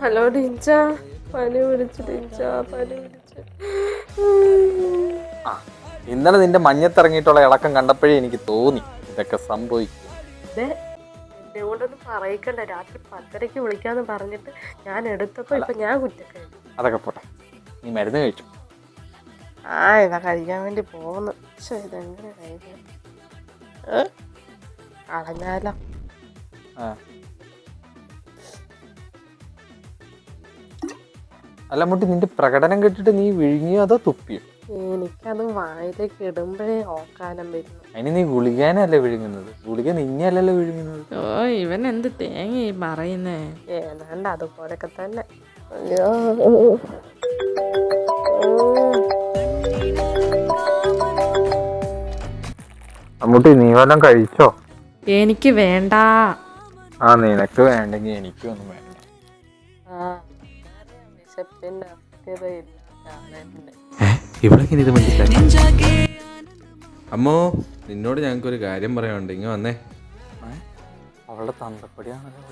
Hello ടീച്ച പനി പിടിച്ചു ടീച്ച പനി പിടിച്ചു ആ ഇന്നലെ നിന്റെ മഞ്ഞത്തിറങ്ങിയിട്ടുള്ള ഇളക്കം കണ്ടപ്പോഴേ എനിക്ക് തോന്നി ഇതൊക്കെ സംഭവിക്കും ദേ, എന്നെ കൊണ്ടൊന്നും പറയിക്കണ്ട. രാത്രി പത്തരയ്ക്ക് വിളിക്കാന്ന് പറഞ്ഞിട്ട് ഞാൻ എടുത്തപ്പോ ഇപ്പൊ ഞാൻ കുറ്റക്കാരി അതൊക്കെ പോട്ടെ. നീ മരുന്ന് കഴിച്ചു? ആ ഇതാ കഴിക്കാൻ വേണ്ടി പോകുന്നു. പക്ഷേ ഇതെങ്ങനെ കഴിക്കാൻ? കളഞ്ഞാലോ? ആ. അല്ല മുട്ടി നിന്റെ പ്രകടനം കേട്ടിട്ട് നീ വിഴുങ്ങിയോ അതോ തുപ്പിയോ? എനിക്കത് വായിലേക്ക് ഇടുമ്പോഴേ ഓക്കാലം വരുന്നു. അതിന് നീ ഗുളികാനല്ലേ വിഴുങ്ങുന്നത്? ഗുളിക നിന്നെയല്ലല്ലോ വിഴുങ്ങുന്നത്? ഓ ഇവൻ എന്ത് തേങ്ങ പറയുന്നേ? ഏതാണ്ട് അതുപോലൊക്കെ തന്നെ. അമ്മൂട്ടി നീ വല്ലതും കഴിച്ചോ? എനിക്ക് വേണ്ട. ആ നിനക്ക് വേണ്ടെങ്കിൽ എനിക്കും ഒന്നും വേണ്ട. ഇത് അമ്മോ നിന്നോട് ഞങ്ങൾക്കൊരു കാര്യം പറയാനുണ്ട്. ഇങ്ങ വന്നേ. അവളുടെ തന്തപ്പടിയാണല്ലോ